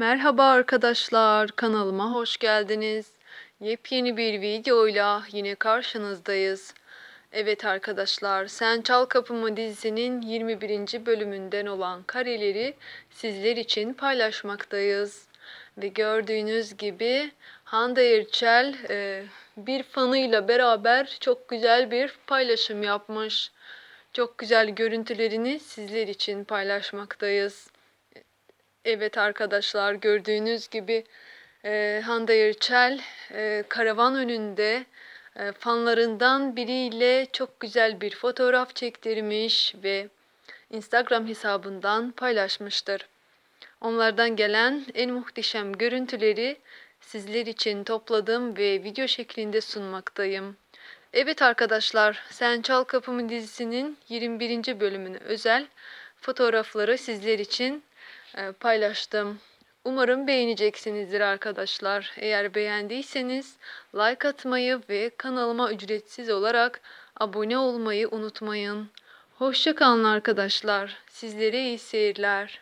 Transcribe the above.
Merhaba arkadaşlar, kanalıma hoş geldiniz. Yepyeni bir videoyla yine karşınızdayız. Evet arkadaşlar, Sen Çal Kapımı dizisinin 21. bölümünden olan kareleri sizler için paylaşmaktayız. Ve gördüğünüz gibi Hande Erçel e, bir fanıyla beraber çok güzel bir paylaşım yapmış. Çok güzel görüntülerini sizler için paylaşmaktayız. Evet arkadaşlar gördüğünüz gibi e, Hande Erçel e, karavan önünde e, fanlarından biriyle çok güzel bir fotoğraf çektirmiş ve Instagram hesabından paylaşmıştır. Onlardan gelen en muhteşem görüntüleri sizler için topladım ve video şeklinde sunmaktayım. Evet arkadaşlar, Sen Çal Kapımı dizisinin 21. bölümüne özel fotoğrafları sizler için paylaştım. Umarım beğeneceksinizdir arkadaşlar. Eğer beğendiyseniz like atmayı ve kanalıma ücretsiz olarak abone olmayı unutmayın. Hoşçakalın arkadaşlar. Sizlere iyi seyirler.